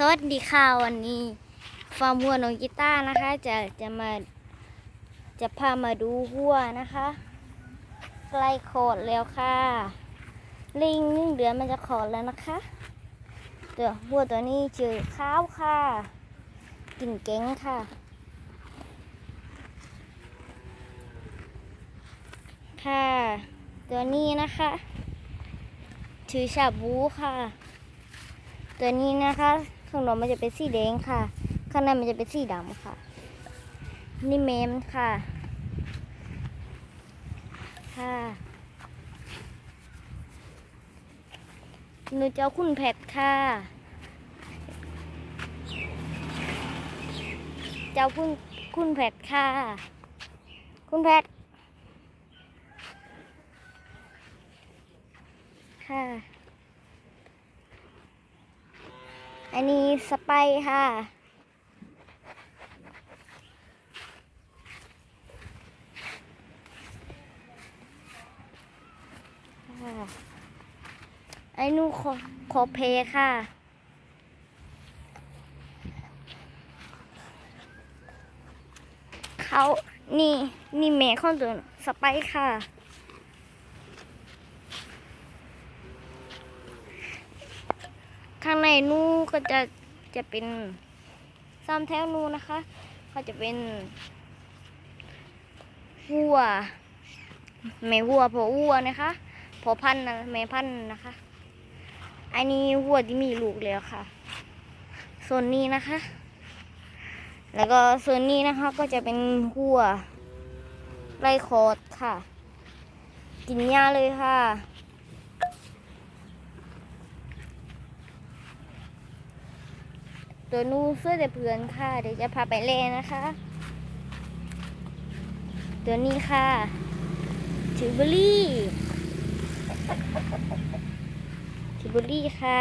สวัสดีค่ะวันนี้ฟาร์มวัวน้องกีตานะคะ จะจะมาจะพามาดูวัวนะคะ ใกล้โคดแล้วค่ะ ลิงนึ่งเดือนมันจะโคลอดแล้วนะคะตัววัวตัวนี้ชื่อข้าวค่ะกลิ่นเก้งค่ะค่ะ ตัวนี้นะคะชื่อชาบูค่ะ ตัวนี้นะคะ ข้างนอกมันจะเป็นสีแดงค่ะ ข้างในมันจะเป็นสีดำค่ะ นี่เมมค่ะ ค่ะหนูจะเอาคุณแพทค่ะเจ้าคุณคุณแพทค่ะ คุณแพทค่ะ อันนี้สไปค่ะ ไอ้นูขอขอเพค่ะเขานี่ นี่แม่ของตัวสไปค่ะ ข้างในนู้นก็จะจะเป็นซ้ำแถวนูนนะคะ ก็จะเป็นวัวแม่วัวพอวัวนะคะพอพันนะแม่พันนะคะ อันนี้วัวที่มีลูกแล้วค่ะ ส่วนนี้นะคะ แล้วก็ส่วนนี้นะคะก็จะเป็นวัวไรคอร์ดค่ะ กินหญ้าเลยค่ะ ตัวนู้เสื้อแต่เพื่อนค่ะ เดี๋ยวจะพาไปเล่นนะคะ ตัวนี้ค่ะทิวเบอรี่ทิวเบอรี่ค่ะ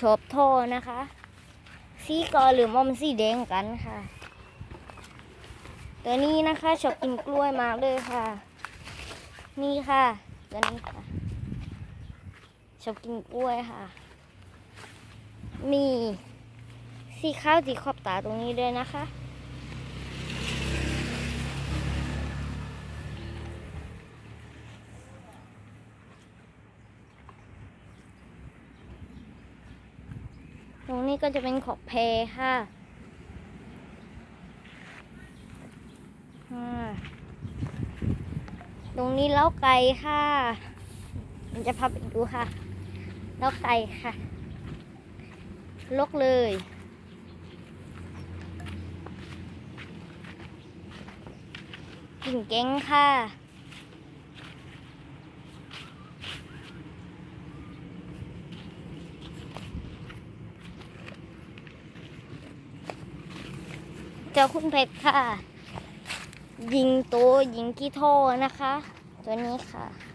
ชอบโทนะคะ สีกอหรือมอมสีแดงกันค่ะ ตัวนี้นะคะชอบกินกล้วยมากเลยค่ะ นี่ค่ะ ตัวนี้ค่ะ ชอบกินกล้วยค่ะ มีสีข้าวที่ขอบตาตรงนี้ด้วยนะคะ ตรงนี้ก็จะเป็นขอบเพค่ะอ่าตรงนี้เล้าไก่ค่ะ มันจะพาไปดูค่ะ แล้วไก่ค่ะ ลกเลย กิ่งเก้งค่ะเจ้าคุณเพชรค่ะ ยิงโตยิงกี้โทนะคะ ตัวนี้ค่ะ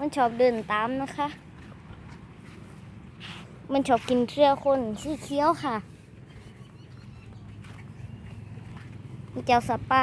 มันชอบเดินตามนะคะ มันชอบกินเสื้อคนสีเขียวค่ะ มีเจ้าสไป